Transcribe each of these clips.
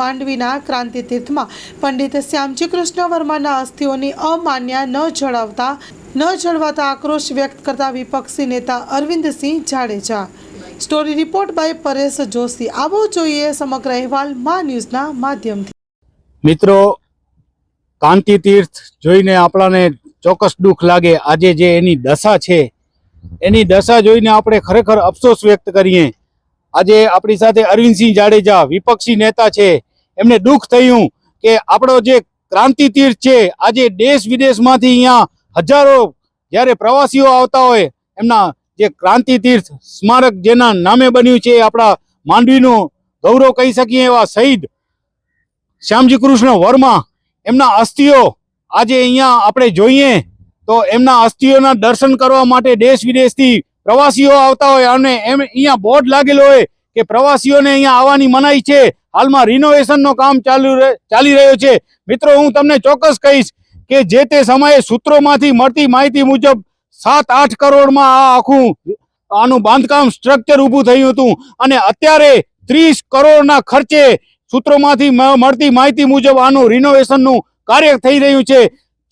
માંડવીના ક્રાંતિ તીર્થમાં પંડિત શ્યામજી કૃષ્ણ વર્માના અસ્થિઓની અમાન્ય ન જળાવતા, ન જળવાતા આક્રોશ વ્યક્ત કરતા વિપક્ષી નેતા Arvindsinh Jadeja. Story report by Paresh Joshi. આવો જોઈએ સમગ્ર અહેવાલ મા ન્યૂઝના માધ્યમથી. મિત્રો કાંતિ તીર્થ જોઈને આપણાને ચોક્કસ દુઃખ લાગે. આજે જે એની દશા છે, એની દશા જોઈને આપણે ખરેખર અફસોસ વ્યક્ત કરીએ. આજે આપણી સાથે અરવિંદસિંહ જાડેજા વિપક્ષી નેતા છે. એમને દુઃખ થયું કે આપણો જે ક્રાંતિ તીર્થ છે, આજે દેશ વિદેશમાંથી અહીંયા હજારો જ્યારે પ્રવાસીઓ આવતા હોય, એમના જે ક્રાંતિ તીર્થ સ્મારક જેના નામે બન્યું છે આપણા માંડવીનું ગૌરવ કહી શકીએ એવા શહીદ શ્યામજી કૃષ્ણ વર્મા, એમના અસ્થિઓ આજે અહીંયા આપણે જોઈએ તો એમના અસ્થિઓના દર્શન કરવા માટે દેશ વિદેશથી પ્રવાસીઓ આવતા હોય અને એમ અહીંયા બોર્ડ લાગેલો હોય કે પ્રવાસીઓને અહીંયા આવવાની મનાઈ છે. હાલમાં રિનોવેશનનો કામ ચાલુ ચાલી રહ્યો છે. મિત્રો, હું તમને ચોક્કસ કહીશ કે જે તે સમયે સૂત્રોમાંથી મળતી માહિતી મુજબ સાત આઠ કરોડમાં આ આખું આનું બાંધકામ સ્ટ્રક્ચર ઊભું થયું હતું. અને અત્યારે ત્રીસ કરોડના ખર્ચે સૂત્રોમાંથી મળતી માહિતી મુજબ આનું રિનોવેશનનું કાર્ય થઈ રહ્યું છે.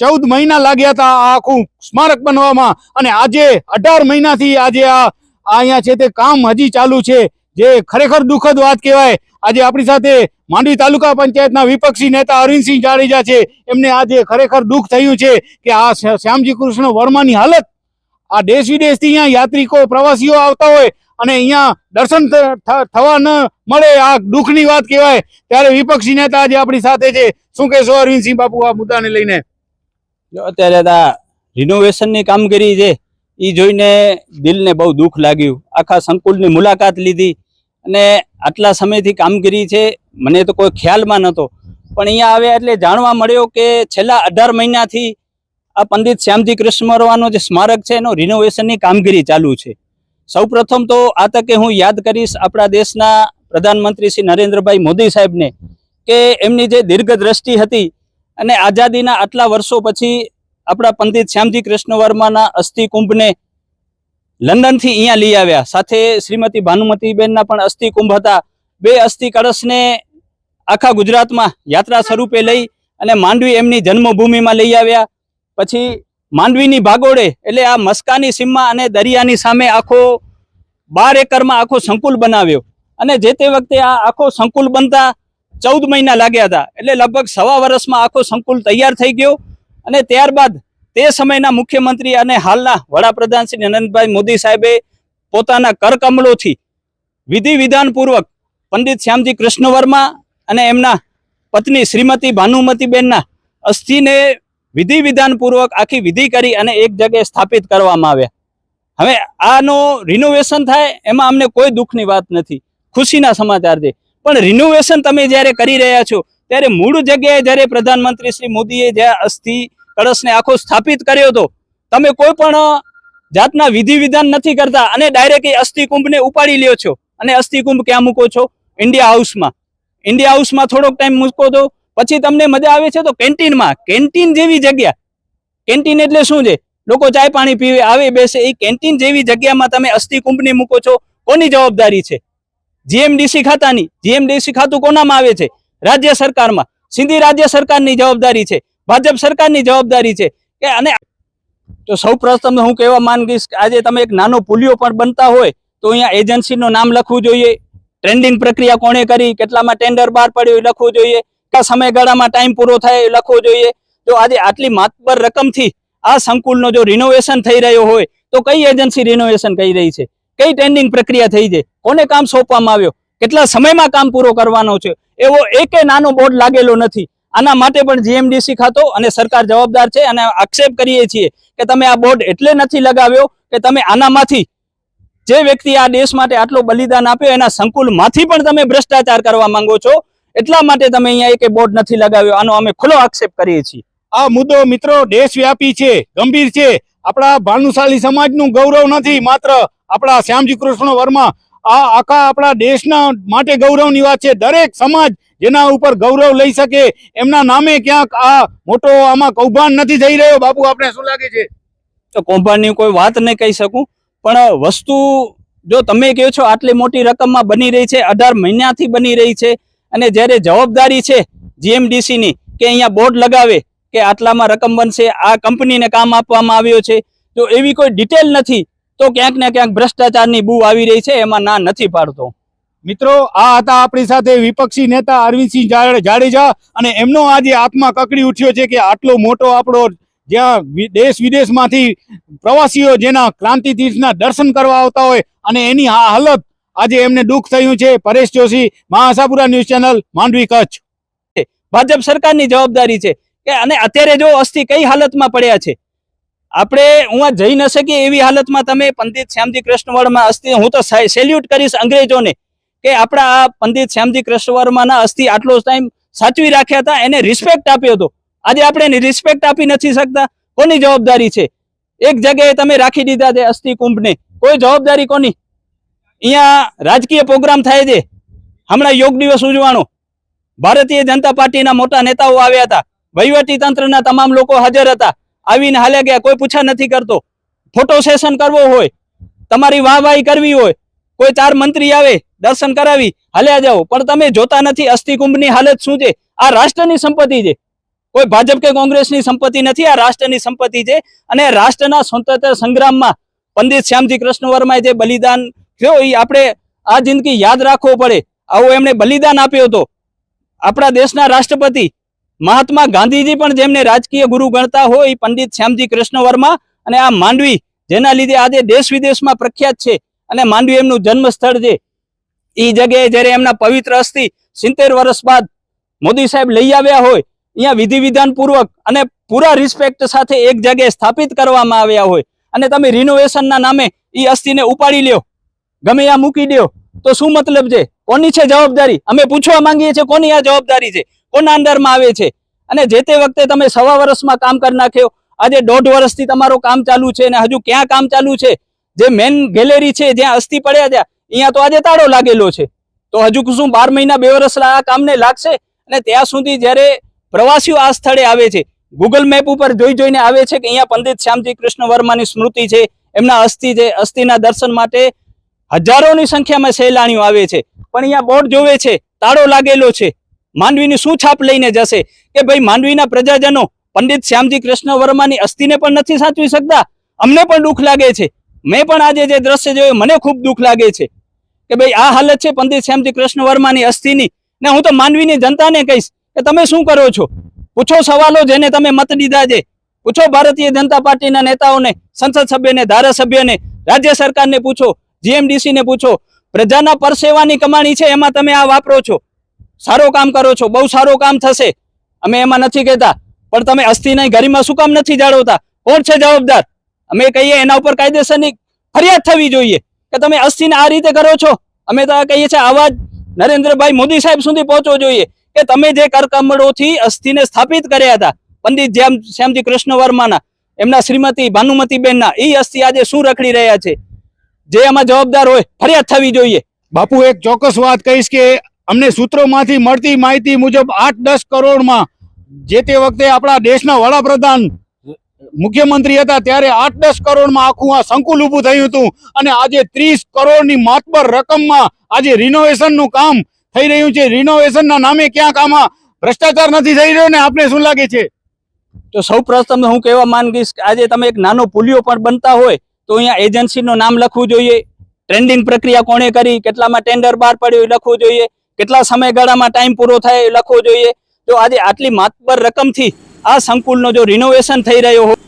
ચૌદ મહિના લાગ્યા હતા આ આખું સ્મારક બનવામાં. અને આજે અઢાર મહિનાથી આજે આ અહીંયા છે તે કામ હજી ચાલુ છે. જે ખરેખર દુઃખદ વાત કહેવાય આજે આપણી સાથે માંડવી તાલુકા પંચાયતના વિપક્ષી નેતા અરવિંદસિંહ જાડેજા છે. એમને આજે ખરેખર દુઃખ થયું છે કે આ શ્યામજી કૃષ્ણ વર્માની હાલત. આ દેશ વિદેશથી અહીંયા યાત્રિકો, પ્રવાસીઓ આવતા હોય અને અહીંયા દર્શન થવા ન મળે, આ દુઃખની વાત કહેવાય. ત્યારે વિપક્ષી નેતા આજે આપણી સાથે છે. શું કહેશો અરવિંદસિંહ બાપુ આ મુદ્દાને લઈને? અત્યારે આ રિનોવેશનની કામગીરી છે એ જોઈને દિલને બહુ દુઃખ લાગ્યું. આખા સંકુલની મુલાકાત લીધી. અને આટલા સમયથી કામગીરી છે, મને તો કોઈ ખ્યાલમાં નહોતો. પણ અહીંયા આવ્યા એટલે જાણવા મળ્યો કે છેલ્લા અઢાર મહિનાથી આ પંડિત શ્યામજી કૃષ્ણવરવાનો જે સ્મારક છે, એનો રિનોવેશનની કામગીરી ચાલુ છે. સૌપ્રથમ તો આ તકે હું યાદ કરીશ આપણા દેશના પ્રધાનમંત્રી શ્રી નરેન્દ્રભાઈ મોદી સાહેબને કે એમની જે દીર્ઘ દ્રષ્ટિ હતી અને આઝાદીના આટલા વર્ષો પછી આપણા પંડિત શ્યામજી કૃષ્ણ વર્માના અસ્થિ કુંભને લંડનથી અહીંયા લઈ આવ્યા. સાથે શ્રીમતી ભાનુમતીબેનના પણ અસ્થિ કુંભ હતા. બે અસ્થિ કળશને આખા ગુજરાતમાં યાત્રા સ્વરૂપે લઈ અને માંડવી એમની જન્મભૂમિમાં લઈ આવ્યા. પછી માંડવીની ભાગોળે, એટલે આ મસ્કાની સીમમાં અને દરિયાની સામે આખો બાર એકરમાં આખો સંકુલ બનાવ્યો. અને જે તે વખતે આ આખો સંકુલ બનતા ચૌદ મહિના લાગ્યા હતા. એટલે લગભગ સવા વર્ષમાં આખો સંકુલ તૈયાર થઈ ગયો. અને ત્યારબાદ તે સમયના મુખ્યમંત્રી અને હાલના વડાપ્રધાન શ્રી નરેન્દ્રભાઈ મોદી સાહેબે પોતાના કરકમળોથી વિધિ વિધાનપૂર્વક પંડિત શ્યામજી કૃષ્ણ વર્મા અને એમના પત્ની શ્રીમતી ભાનુમતીબેનના અસ્થિને વિધિ વિધાનપૂર્વક આખી વિધિ કરી અને એક જગ્યાએ સ્થાપિત કરવામાં આવ્યા. હવે આનો રિનોવેશન થાય એમાં અમને કોઈ દુઃખની વાત નથી. ખુશીના સમાચાર છે. પણ રિનોવેશન તમે જ્યારે કરી રહ્યા છો, ત્યારે મૂળ જગ્યાએ જ્યારે પ્રધાનમંત્રી શ્રી મોદીએ જ્યાં અસ્થિ કળશને આખો સ્થાપિત કર્યો હતો. તમે કોઈ પણ જાતના વિધિ વિધાન નથી કરતા અને ડાયરેક્ટ એ અસ્થિકુંભને ઉપાડી લ્યો છો. અને અસ્થિકુંભ ક્યાં મૂકો છો? ઇન્ડિયા હાઉસમાં ઇન્ડિયા હાઉસમાં થોડોક ટાઈમ મૂકો તો પછી તમને મજા આવે છે તો કેન્ટીનમાં કેન્ટીન જેવી જગ્યા. કેન્ટીન એટલે શું છે? લોકો ચાય પાણી પીવે, આવે, બેસે. એ કેન્ટીન જેવી જગ્યામાં તમે અસ્થિકુંભને મૂકો છો. કોની જવાબદારી છે? જીએમડીસી ખાતાની. જીએમડીસી ખાતું કોનામાં આવે છે? રાજ્ય સરકારમાં. સિંધી રાજ્ય સરકારની જવાબદારી છે. ભાજપ સરકારની જવાબદારી છે કે અને તો સૌ પ્રથમ હું કહેવા માંગીશ કે આજે તમે એક નાનો પુલિયો પણ બનતા હોય તો અહીંયા એજન્સીનું નામ લખવું જોઈએ ટ્રેન્ડિંગ પ્રક્રિયા કોણે કરી, કેટલામાં ટેન્ડર બહાર પડ્યું લખવું જોઈએ, કયા સમયગાળામાં ટાઈમ પૂરો થાય એ લખવો જોઈએ. જો આજે આટલી માતબર રકમથી આ સંકુલનો જો રિનોવેશન થઈ રહ્યો હોય તો કઈ એજન્સી રિનોવેશન કરી રહી છે? કઈ ટેન્ડિંગ પ્રક્રિયા થઈ છે? કોને કામ સોંપવામાં આવ્યો? કેટલા સમયમાં કામ પૂરો કરવાનો છે? એવો એકે નાનો બોર્ડ લાગેલો નથી. આના માટે પણ જીએમડીસી ખાતો અને સરકાર જવાબદાર છે અને આક્ષેપ કરીએ છીએ કે તમે આ બોર્ડ એટલે નથી લગાવ્યો કે તમે આનામાંથી જે વ્યક્તિ આ દેશ માટે આટલો બલિદાન આપ્યો એના સંકુલમાંથી પણ તમે ભ્રષ્ટાચાર કરવા માંગો છો, એટલા માટે તમે અહીંયા એક બોર્ડ નથી લગાવ્યો. આનો અમે ખુલ્લો આક્ષેપ કરીએ છીએ. આ મુદ્દો મિત્રો દેશવ્યાપી છે, ગંભીર છે. આપણા ભાનુશાલી સમાજનું ગૌરવ નથી, માત્ર આપણા શ્યામજી કૃષ્ણ વર્મા આ આખા આપણા દેશના માટે ગૌરવની વાત છે. દરેક સમાજ જેના ઉપર ગૌરવ લઈ શકે, એમના નામે ક્યાંક આ મોટો આમાં કૌભાંડ નથી થઈ રહ્યો. બાપુ આપણે શું લાગે છે? તો કૌભાંડની કોઈ વાત નહીં કહી શકું, પણ વસ્તુ જો તમે કહો છો, આટલી મોટી રકમમાં બની રહી છે, અઢાર મહિનાથી બની રહી છે, અને જ્યારે જવાબદારી છે જીએમડીસીની કે અહીંયા બોર્ડ લગાવે કે આટલામાં રકમ બનશે, આ કંપનીને કામ આપવામાં આવ્યો છે જો એવી કોઈ ડિટેલ નથી. તો ક્યાંક ને ક્યાંક ભ્રષ્ટાચારની બુ આવી રહી છે એમાં ના નથી પાડતો. મિત્રો આ હતા આપણી સાથે વિપક્ષી નેતા અરવિંદસિંહ જાડેજા અને એમનો આજે આત્મા કકડી ઉઠ્યો છે કે આટલો મોટો આપણો જ્યાં દેશ વિદેશમાંથી પ્રવાસીઓ જેના ક્રાંતિ તીર્થના દર્શન કરવા આવતા હોય અને એની આ હાલત આજે એમને દુઃખ થયું છે. પરેશ જોશી મહાસાપુરા ન્યૂઝ ચેનલ માંડવી કચ્છ. ભાજપ સરકારની જવાબદારી છે કે અને અત્યારે જો અસ્થિ કઈ હાલતમાં પડ્યા છે? આપણે હું આ જઈ ન શકીએ એવી હાલતમાં તમે પંડિત શ્યામજી કૃષ્ણ વર્મા અસ્થિ હું તો સેલ્યુટ કરીશ અંગ્રેજોને કે આપણા આ પંડિત શ્યામજી કૃષ્ણ વર્માના અસ્થિ આટલો ટાઈમ સાચવી રાખ્યા હતા, એને રિસ્પેક્ટ આપ્યો હતો. આજે આપણે એને રિસ્પેક્ટ આપી નથી શકતા. કોની જવાબદારી છે? એક જગ્યાએ તમે રાખી દીધા છે અસ્થિ કુંભને. કોઈ જવાબદારી કોની? અહીંયા રાજકીય પ્રોગ્રામ થાય છે. હમણાં યોગ દિવસ ઉજવાનો ભારતીય જનતા પાર્ટીના મોટા નેતાઓ આવ્યા હતા. વહીવટી તંત્રના તમામ લોકો હાજર હતા. આવીને હાલે ગયા, કોઈ પૂછા નથી કરતો. ફોટો સેશન કરવો હોય, તમારી વાહવાહી કરવી હોય, કોઈ ચાર મંત્રી આવે, દર્શન કરાવી, હાલ્યા જાઓ. પણ તમે જોતા નથી, અસ્થિ કુંભની હાલત શું છે? આ રાષ્ટ્રની સંપત્તિ છે. કોઈ ભાજપ કે કોંગ્રેસની સંપત્તિ નથી, આ રાષ્ટ્રની સંપત્તિ છે. અને રાષ્ટ્રના સ્વતંત્ર સંગ્રામમાં પંડિત શ્યામજી કૃષ્ણ વર્માએ જે બલિદાન થયો એ આપણે આ જિંદગી યાદ રાખવો પડે. આવું એમણે બલિદાન આપ્યો હતો. આપણા દેશના રાષ્ટ્રપતિ મહાત્મા ગાંધીજી પણ જેમને રાજકીય ગુરુ ગણતા હોય, પંડિત શ્યામજી કૃષ્ણ વર્મા અને આ માંડવી, જેના લીધે આજે દેશ વિદેશમાં પ્રખ્યાત છે અને માંડવી એમનું જન્મ સ્થળ છે. એ જગ્યાએ જ્યારે એમના પવિત્ર અસ્થિ સિત્તેર વર્ષ બાદ મોદી સાહેબ લઈ આવ્યા હોય, અહીંયા વિધિ વિધાન પૂર્વક અને પૂરા રિસ્પેક્ટ સાથે એક જગ્યાએ સ્થાપિત કરવામાં આવ્યા હોય. અને તમે રિનોવેશનના નામે એ અસ્થિને ઉપાડી લ્યો. ગમે આ મૂકી દો તો શું મતલબ છે? કોની છે જવાબદારી? અમે પૂછવા માંગીએ છીએ કોની આ જવાબદારી છે? કોના અંડરમાં આવે છે? અને જે તે વખતે તમે સવા વર્ષમાં કામ કરી નાખ્યો, આજે દોઢ વર્ષથી તમારું કામ ચાલુ છે અને હજુ ક્યાં કામ ચાલુ છે? જે મેન ગેલેરી છે, જ્યાં અસ્થિ પડ્યા ત્યાં અહીંયા તો આજે તાળો લાગેલો છે. તો હજુ શું બાર મહિના, બે વર્ષ આ કામને લાગશે? અને ત્યાં સુધી જ્યારે પ્રવાસીઓ આ સ્થળે આવે છે ગૂગલ મેપ ઉપર જોઈ જોઈને આવે છે કે અહીંયા પંડિત શ્યામજી કૃષ્ણ વર્માની સ્મૃતિ છે, એમના અસ્થિ છે, અસ્થિના દર્શન માટે હજારોની સંખ્યામાં સહેલાણીઓ આવે છે. પણ અહીંયા બોર્ડ જોવે છે, તાળો લાગેલો છે. માંડવીની શું છાપ લઈને જશે? કે ભાઈ માંડવીના પ્રજાજનો પંડિત શ્યામજી કૃષ્ણ વર્માની અસ્થિને પણ નથી સાચવી શકતા? અમને પણ દુઃખ લાગે છે. મેં પણ આજે જે દ્રશ્ય જોયું, મને ખૂબ દુઃખ લાગે છે. કે ભાઈ આ હાલત છે પંડિત શ્યામજી કૃષ્ણ વર્માની અસ્થિની. ને હું તો માંડવીની જનતાને કહીશ કે તમે શું કરો છો? પૂછો સવાલો જેને તમે મત દીધા છે. પૂછો ભારતીય જનતા પાર્ટીના નેતાઓને, સંસદ સભ્યને, ધારાસભ્યને, રાજ્ય સરકારને પૂછો જીએમડીસીને પૂછો. પ્રજાના પરસેવાની કમાણી છે, એમાં તમે આ વાપરો છો. સારો કામ કરો છો, બહુ સારું કામ થશે. અમે એમાં નથી કહેતા, પણ તમે અસ્થિની ગરિમા શું કામ નથી જાળવતા? કોણ છે જવાબદાર? અમે કહીએ એના ઉપર કાયદેસરની ફરિયાદ થવી જોઈએ કે તમે અસ્થિને આ રીતે કરો છો. અમે તો કહીએ છીએ આવાજ નરેન્દ્રભાઈ મોદી સાહેબ સુધી પહોંચવો જોઈએ કે તમે જે કરકમળોથી અસ્થિને સ્થાપિત કર્યા હતા, પંડિત જેમ શ્યામજી કૃષ્ણ વર્માના એમના શ્રીમતી ભાનુમતીબેનના એ અસ્થિ આજે શું રખડી રહ્યા છે? જે એમાં જવાબદાર હોય, ફરિયાદ થવી જોઈએ. બાપુ, એક ચોક્કસ વાત કહીશ કે અમને સૂત્રોમાંથી મળતી માહિતી મુજબ આઠ દસ કરોડમાં જે તે વખતે આપણા દેશના વડાપ્રધાન મુખ્યમંત્રી હતા, ત્યારે આઠ દસ કરોડમાં આખું આ સંકુલ ઊભું થયું હતું અને આજે ત્રીસ કરોડની માતબર રકમમાં આજે રિનોવેશનનું કામ થઈ રહ્યું છે. રિનોવેશનના નામે ક્યાંક આમાં ભ્રષ્ટાચાર નથી થઈ રહ્યો ને આપને શું લાગે છે? તો સૌ પ્રથમ હું કહેવા માંગીશ કે આજે તમે એક નાનો પુલિયો પણ બનતા હોય તો અહીંયા એજન્સીનું નામ લખવું જોઈએ. ટ્રેન્ડિંગ પ્રક્રિયા કોણે કરી? કેટલામાં ટેન્ડર બહાર પડ્યું લખવું જોઈએ. કેટલા સમયગાળામાં ટાઈમ પૂરો થાય એ લખવો જોઈએ. જો આજે આટલી માતબર રકમથી આ સંકુલનો જો રિનોવેશન થઈ રહ્યો હોય